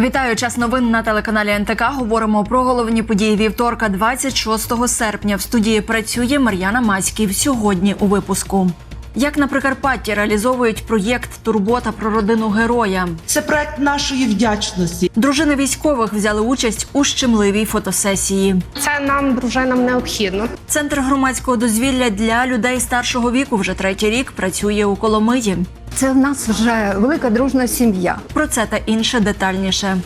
Вітаю час новин на телеканалі НТК. Говоримо про головні події вівторка, 26 серпня. В студії працює Мар'яна Маськів. Сьогодні у випуску. Як на Прикарпатті реалізовують проєкт Турбота про родину героя. Це проект нашої вдячності. Дружини військових взяли участь у щемливій фотосесії. Це нам, дружинам, необхідно. Центр громадського дозвілля для людей старшого віку вже третій рік працює у Коломиї. Це в нас вже велика дружна сім'я. Про це та інше детальніше.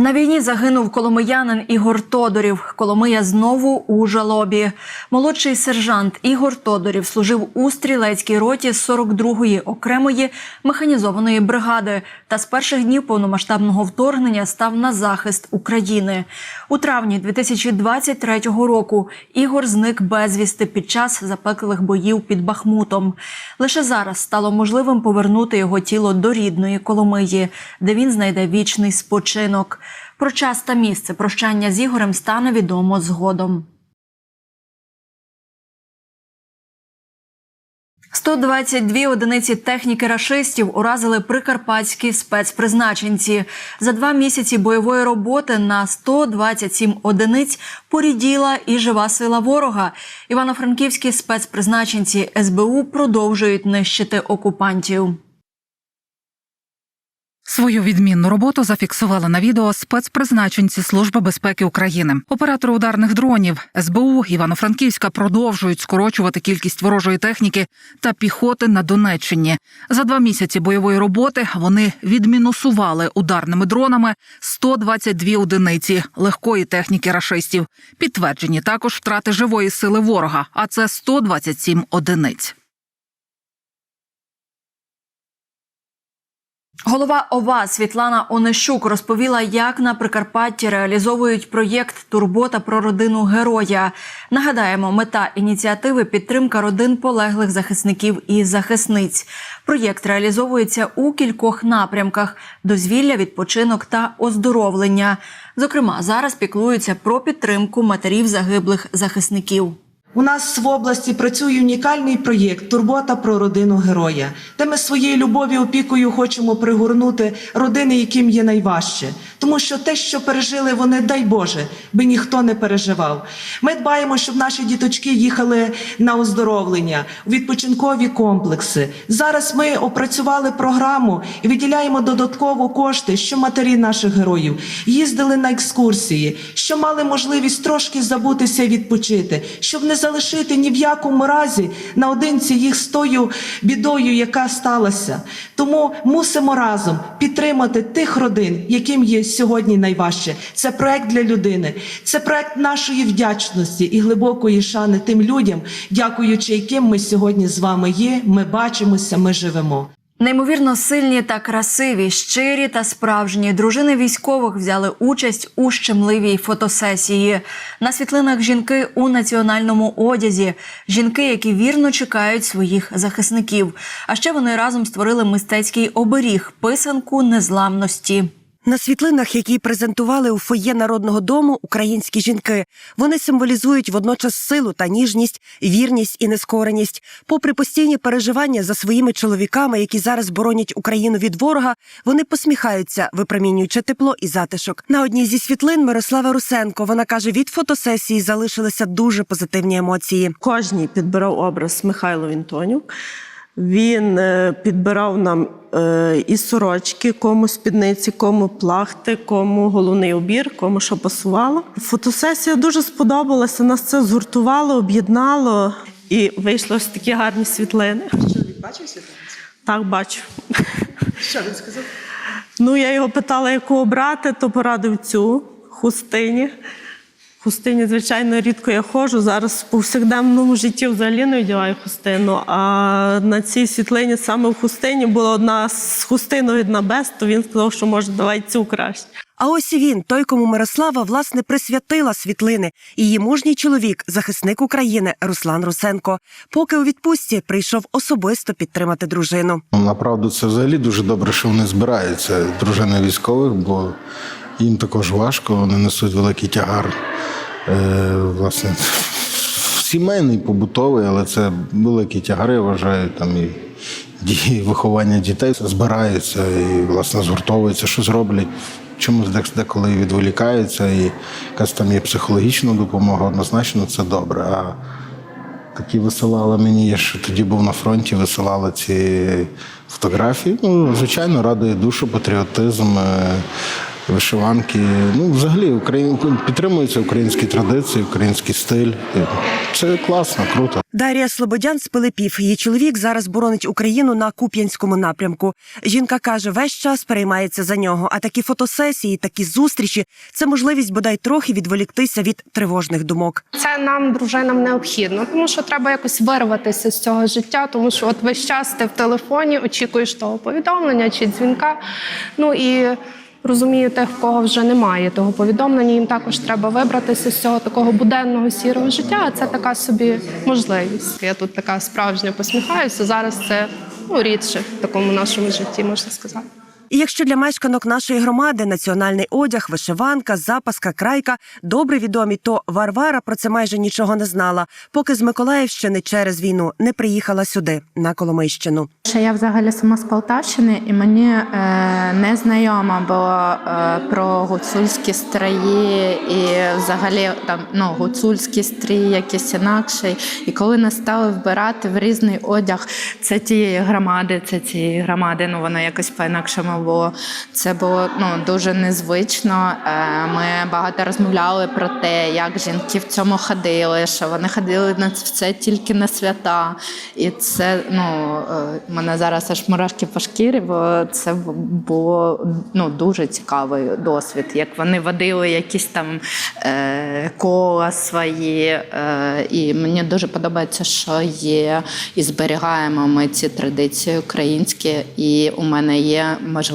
На війні загинув коломиянин Ігор Тодорів. Коломия знову у жалобі. Молодший сержант Ігор Тодорів служив у стрілецькій роті 42-ї окремої механізованої бригади та з перших днів повномасштабного вторгнення став на захист України. У травні 2023 року Ігор зник безвісти під час запеклих боїв під Бахмутом. Лише зараз стало можливим повернути його тіло до рідної Коломиї, де він знайде вічний спочинок. Про час та місце прощання з Ігорем стане відомо згодом. 122 одиниці техніки рашистів уразили прикарпатські спецпризначенці. За два місяці бойової роботи на 127 одиниць поріділа і жива сила ворога. Івано-франківські спецпризначенці СБУ продовжують нищити окупантів. Свою відмінну роботу зафіксували на відео спецпризначенці Служби безпеки України. Оператори ударних дронів СБУ Івано-Франківська продовжують скорочувати кількість ворожої техніки та піхоти на Донеччині. За два місяці бойової роботи вони відмінусували ударними дронами 122 одиниці легкої техніки рашистів. Підтверджені також втрати живої сили ворога, а це 127 одиниць. Голова ОВА Світлана Онищук розповіла, як на Прикарпатті реалізовують проєкт Турбота про родину героя. Нагадаємо, мета ініціативи підтримка родин полеглих захисників і захисниць. Проєкт реалізовується у кількох напрямках: дозвілля, відпочинок та оздоровлення. Зокрема, зараз піклуються про підтримку матерів загиблих захисників. У нас в області працює унікальний проєкт Турбота про родину героя, де ми своєю любов'ю опікою хочемо пригорнути родини, яким є найважче. Тому що те, що пережили вони, дай Боже, би ніхто не переживав. Ми дбаємо, щоб наші діточки їхали на оздоровлення, у відпочинкові комплекси. Зараз ми опрацювали програму і виділяємо додатково кошти, що матері наших героїв їздили на екскурсії, що мали можливість трошки забутися і відпочити, щоб не залишити ні в якому разі наодинці їх з тою бідою, яка сталася. Тому мусимо разом підтримати тих родин, яким є сьогодні найважче. Це проект для людини, це проект нашої вдячності і глибокої шани тим людям, дякуючи яким ми сьогодні з вами є. Ми бачимося, ми живемо. Неймовірно сильні та красиві, щирі та справжні дружини військових взяли участь у щемливій фотосесії. На світлинах жінки у національному одязі, жінки, які вірно чекають своїх захисників. А ще вони разом створили мистецький оберіг писанку незламності. На світлинах, які презентували у фоє народного дому українські жінки, вони символізують водночас силу та ніжність, вірність і нескореність. Попри постійні переживання за своїми чоловіками, які зараз боронять Україну від ворога, вони посміхаються, випромінюючи тепло і затишок. На одній зі світлин Мирослава Русенко вона каже: від фотосесії залишилися дуже позитивні емоції. Кожній підбирав образ Михайло Вінтонюк. Він е, підбирав нам е, і сорочки, кому спідниці, кому плахти, кому головний убір, кому що пасувало. Фотосесія дуже сподобалася. Нас це згуртувало, об'єднало і вийшло ось такі гарні світлини. Чоловік бачив світлину? Так, бачу. Що він сказав? Ну, я його питала, яку обрати, то порадив цю хустині. Хустині, звичайно, рідко я ходжу. Зараз в повсякденному житті взагалі не одягаю хустину. А на цій світлині саме в хустині була одна з хустиною, одна без, то він сказав, що може давай цю краще. А ось і він, той, кому Мирослава власне присвятила світлини. Її мужній чоловік, захисник України Руслан Русенко. Поки у відпустці прийшов особисто підтримати дружину. Ну, Направду, це взагалі дуже добре, що вони збираються, дружини військових, бо їм також важко, вони несуть великий тягар. Е, власне, сімейний, побутовий, але це великий тягар, я вважаю, там і виховання дітей збираються і власне згуртовуються, щось роблять. Чомусь деколи відволікаються, і якась там є психологічна допомога, однозначно це добре. А такі висилали мені, я ще тоді був на фронті, висилали ці фотографії. Ну, звичайно, радує душу, патріотизм, е, вишиванки. Ну, взагалі, Україн... підтримуються українські традиції, український стиль. Це класно, круто. Дар'я Слободян з Пилипів. Її чоловік зараз боронить Україну на Куп'янському напрямку. Жінка каже, весь час переймається за нього. А такі фотосесії, такі зустрічі це можливість бодай трохи відволіктися від тривожних думок. Це нам, дружинам, необхідно, тому що треба якось вирватися з цього життя, тому що от весь час ти в телефоні очікуєш того повідомлення чи дзвінка. Ну і розумію тих, в кого вже немає того повідомлення. Їм також треба вибратися з цього такого буденного сірого життя. А це така собі можливість. Я тут така справжня посміхаюся. Зараз це ну, рідше в такому нашому житті, можна сказати. І якщо для мешканок нашої громади національний одяг, вишиванка, запаска, крайка добре відомі, то Варвара про це майже нічого не знала, поки з Миколаївщини через війну не приїхала сюди, на Коломийщину. Я взагалі сама з Полтавщини, і мені е, не знайомо було е, про гуцульські строї і взагалі там ну, гуцульські стрій, якісь інакший. І коли нас стали вбирати в різний одяг, це тієї громади, це цієї громади, ну воно якось по-інакшому було. Це було ну, дуже незвично. Е, ми багато розмовляли про те, як жінки в цьому ходили, що вони ходили на це тільки на свята. І це ну, е, мене зараз аж мурашки по шкірі, бо це було ну, дуже цікавий досвід. Як вони водили якісь там е, кола свої. І мені дуже подобається, що є і зберігаємо ми ці традиції українські, і у мене є можливість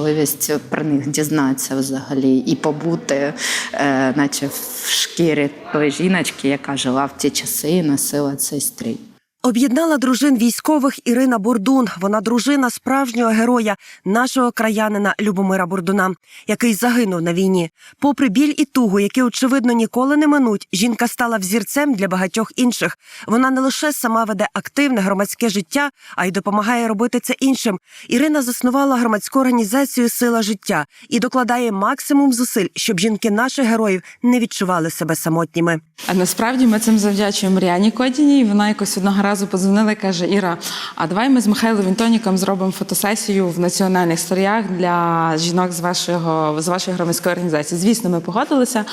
про них дізнатися взагалі і побути, е, наче в шкірі тої жіночки, яка жила в ті часи і носила цей стрій. Об'єднала дружин військових Ірина Бордун. Вона дружина справжнього героя, нашого краянина Любомира Бордуна, який загинув на війні. Попри біль і тугу, які очевидно ніколи не минуть, жінка стала взірцем для багатьох інших. Вона не лише сама веде активне громадське життя, а й допомагає робити це іншим. Ірина заснувала громадську організацію Сила життя і докладає максимум зусиль, щоб жінки наших героїв не відчували себе самотніми. А насправді ми цим завдячуємо Маріані Кодіній. Вона якось одного разу подзвонила і каже: Іра, а давай ми з Михайлом Вінтоніком зробимо фотосесію в національних сторіях для жінок з вашого з вашої громадської організації. Звісно, ми погодилися.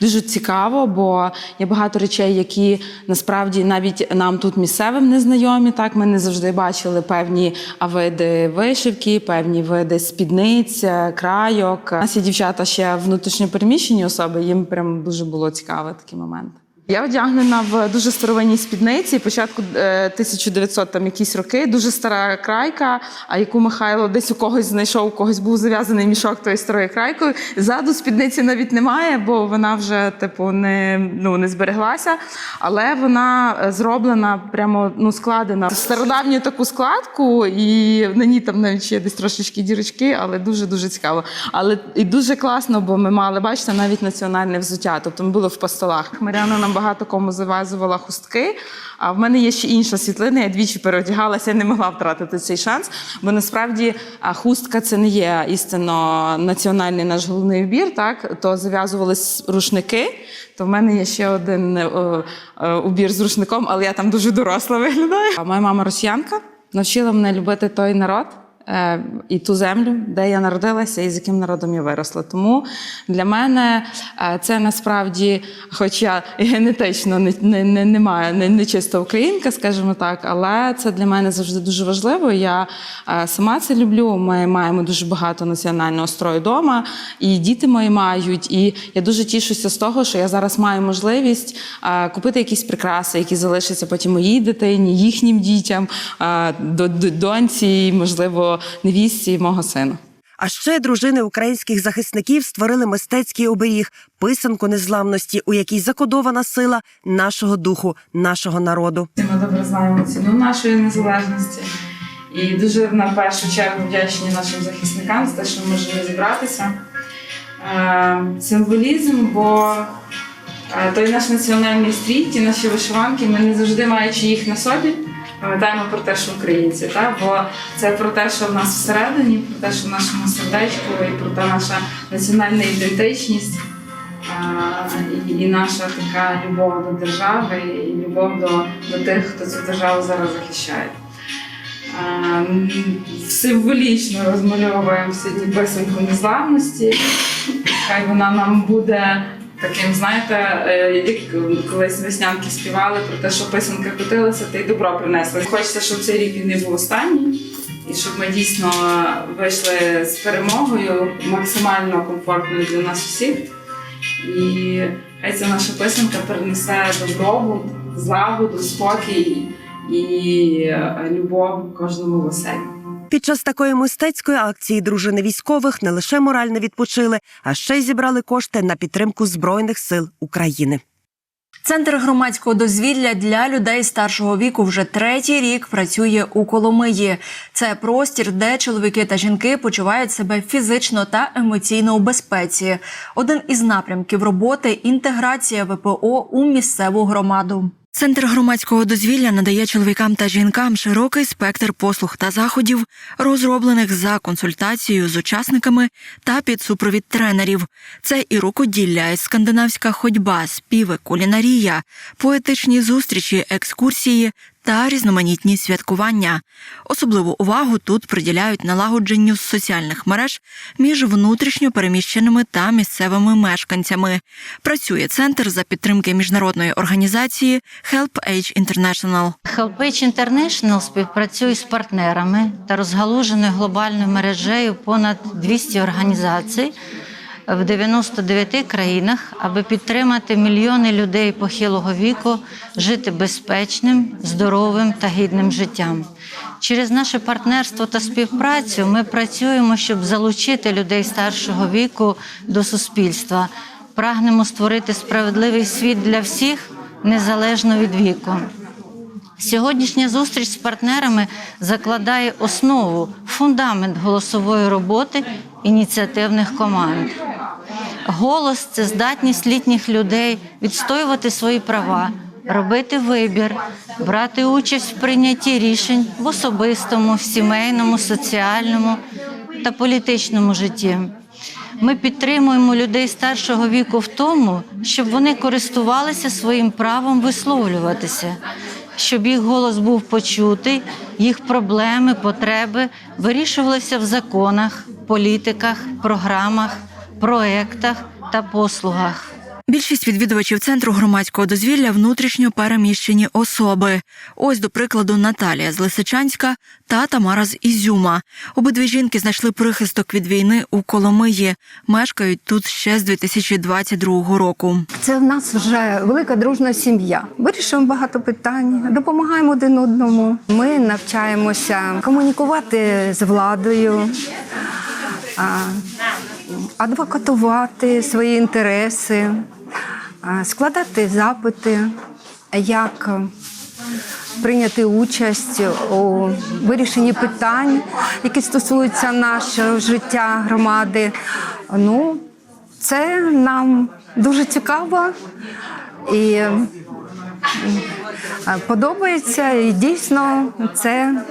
Дуже цікаво, бо є багато речей, які насправді навіть нам тут місцевим не знайомі. Так, ми не завжди бачили певні види вишивки, певні види спідниць, крайок. У нас є дівчата ще внутрішньопереміщені особи. Їм прям дуже було цікаво такий момент. Я одягнена в дуже старовинній спідниці, початку е, 1900 там якісь роки, дуже стара крайка, а яку Михайло десь у когось знайшов, у когось був зав'язаний мішок тої старої крайкою. Ззаду спідниці навіть немає, бо вона вже типу не, ну, не збереглася. Але вона е, зроблена прямо ну, складена стародавню таку складку, і на ній там навіть ще десь трошечки дірочки, але дуже дуже цікаво. Але і дуже класно, бо ми мали, бачите, навіть національне взуття. Тобто ми були в постолах. Маріана нам багато кому зав'язувала хустки. А в мене є ще інша світлина. Я двічі переодягалася, я не могла втратити цей шанс. Бо насправді хустка це не є істинно національний наш головний убір. Так то зав'язувались рушники. То в мене є ще один е, е, убір з рушником, але я там дуже доросла виглядаю. Моя мама росіянка навчила мене любити той народ. Е, І ту землю, де я народилася, і з яким народом я виросла. Тому для мене е, це насправді, хоч я генетично не, не, не, не маю, не, не чиста українка, скажімо так, але це для мене завжди дуже важливо. Я е, сама це люблю. Ми маємо дуже багато національного строю вдома, і діти мої мають. І я дуже тішуся з того, що я зараз маю можливість купити якісь прикраси, які залишаться потім моїй дитині, їхнім дітям, до, до доньці, можливо, невістці мого сина. А ще дружини українських захисників створили мистецький оберіг, писанку незламності, у якій закодована сила нашого духу, нашого народу. Ми добре знаємо ціну нашої незалежності. І дуже на першу чергу вдячні нашим захисникам за те, що ми можемо зібратися. Е, символізм, бо е, той наш національний стрій, ті наші вишиванки, ми не завжди маючи їх на собі, пам'ятаємо про те, що українці, так? бо це про те, що в нас всередині, про те, що в нашому сердечку, і про те наша національна ідентичність. І, наша така любов до держави, і любов до, до тих, хто цю державу зараз захищає. Символічно розмальовуємо сьогодні писанку незламності. Хай вона нам буде таким, знаєте, е, як колись веснянки співали про те, що писанка котилася, та й добро принесла. Хочеться, щоб цей рік він не був останній, і щоб ми дійсно вийшли з перемогою максимально комфортною для нас всіх. І хай ця наша писанка принесе добробут, злагоду, спокій і е, любов кожному в оселі. Під час такої мистецької акції дружини військових не лише морально відпочили, а ще й зібрали кошти на підтримку збройних сил України. Центр громадського дозвілля для людей старшого віку вже третій рік працює у Коломиї. Це простір, де чоловіки та жінки почувають себе фізично та емоційно у безпеці. Один із напрямків роботи інтеграція ВПО у місцеву громаду. Центр громадського дозвілля надає чоловікам та жінкам широкий спектр послуг та заходів, розроблених за консультацією з учасниками та під супровід тренерів. Це і рукоділля, і скандинавська ходьба, співи, кулінарія, поетичні зустрічі, екскурсії та різноманітні святкування. Особливу увагу тут приділяють налагодженню соціальних мереж між внутрішньо переміщеними та місцевими мешканцями. Працює центр за підтримки міжнародної організації Help Age International. HelpAge International співпрацює з партнерами та розгалуженою глобальною мережею понад 200 організацій в 99 країнах, аби підтримати мільйони людей похилого віку жити безпечним, здоровим та гідним життям. Через наше партнерство та співпрацю ми працюємо, щоб залучити людей старшого віку до суспільства. Прагнемо створити справедливий світ для всіх незалежно від віку. Сьогоднішня зустріч з партнерами закладає основу, фундамент голосової роботи ініціативних команд. Голос це здатність літніх людей відстоювати свої права, робити вибір, брати участь в прийнятті рішень в особистому, в сімейному, соціальному та політичному житті. Ми підтримуємо людей старшого віку в тому, щоб вони користувалися своїм правом висловлюватися, щоб їх голос був почутий, їх проблеми, потреби вирішувалися в законах, політиках, програмах, проектах та послугах. Більшість відвідувачів центру громадського дозвілля внутрішньо переміщені особи. Ось, до прикладу, Наталія з Лисичанська та Тамара з Ізюма. Обидві жінки знайшли прихисток від війни у Коломиї. Мешкають тут ще з 2022 року. Це в нас вже велика дружна сім'я. Вирішуємо багато питань, допомагаємо один одному. Ми навчаємося комунікувати з владою, адвокатувати свої інтереси, складати запити, як прийняти участь у вирішенні питань, які стосуються нашого життя громади. Ну, це нам дуже цікаво і подобається, і дійсно це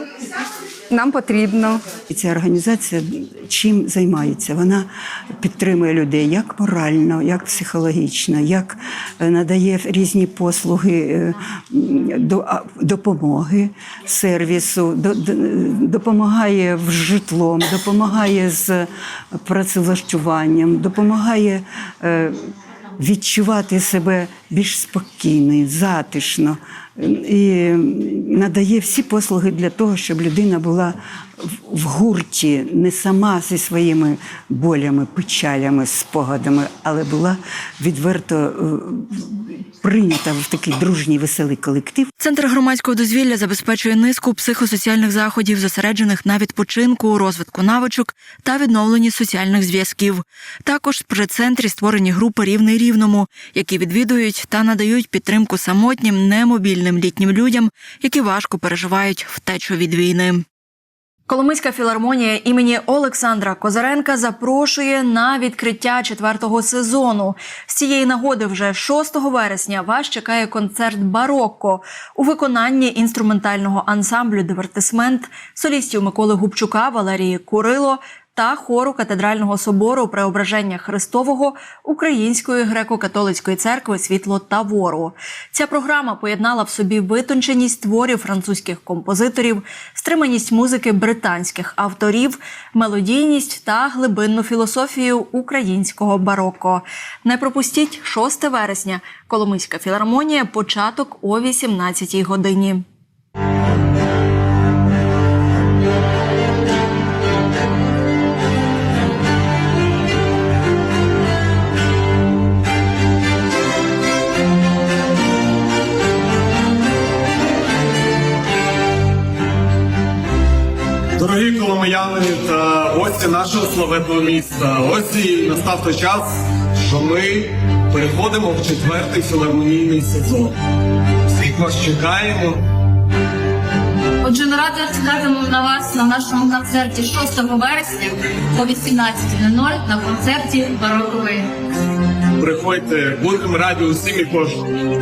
нам потрібно. І ця організація чим займається? Вона підтримує людей як морально, як психологічно, як е, надає різні послуги е, до допомоги сервісу, до- до- допомагає в житлом, допомагає з працевлаштуванням, допомагає. Відчувати себе більш спокійною, затишно і надає всі послуги для того, щоб людина була в- в гурті, не сама зі своїми болями, печалями, спогадами, але була відверто е, прийнята в такий дружній веселий колектив. Центр громадського дозвілля забезпечує низку психосоціальних заходів, зосереджених на відпочинку, розвитку навичок та відновленні соціальних зв'язків. Також при центрі створені групи рівний рівному, які відвідують та надають підтримку самотнім, немобільним літнім людям, які важко переживають втечу від війни. Коломийська філармонія імені Олександра Козаренка запрошує на відкриття четвертого сезону. З цієї нагоди вже 6 вересня вас чекає концерт Барокко у виконанні інструментального ансамблю Дивертисмент солістів Миколи Губчука, Валерії Курило та хору катедрального собору Преображення Христового Української греко-католицької церкви Світло Тавору. Ця програма поєднала в собі витонченість творів французьких композиторів, стриманість музики британських авторів, мелодійність та глибинну філософію українського бароко. Не пропустіть 6 вересня. Коломийська філармонія. Початок о 18 годині. Коломияни та гості нашого славетного міста, ось і настав той час, що ми переходимо в четвертий філармонійний сезон. Всіх вас чекаємо. Отже, ми раді чекатимемо на вас на нашому концерті 6 вересня о 18.00 на концерті бароковий. Приходьте, будемо раді усім і кожному.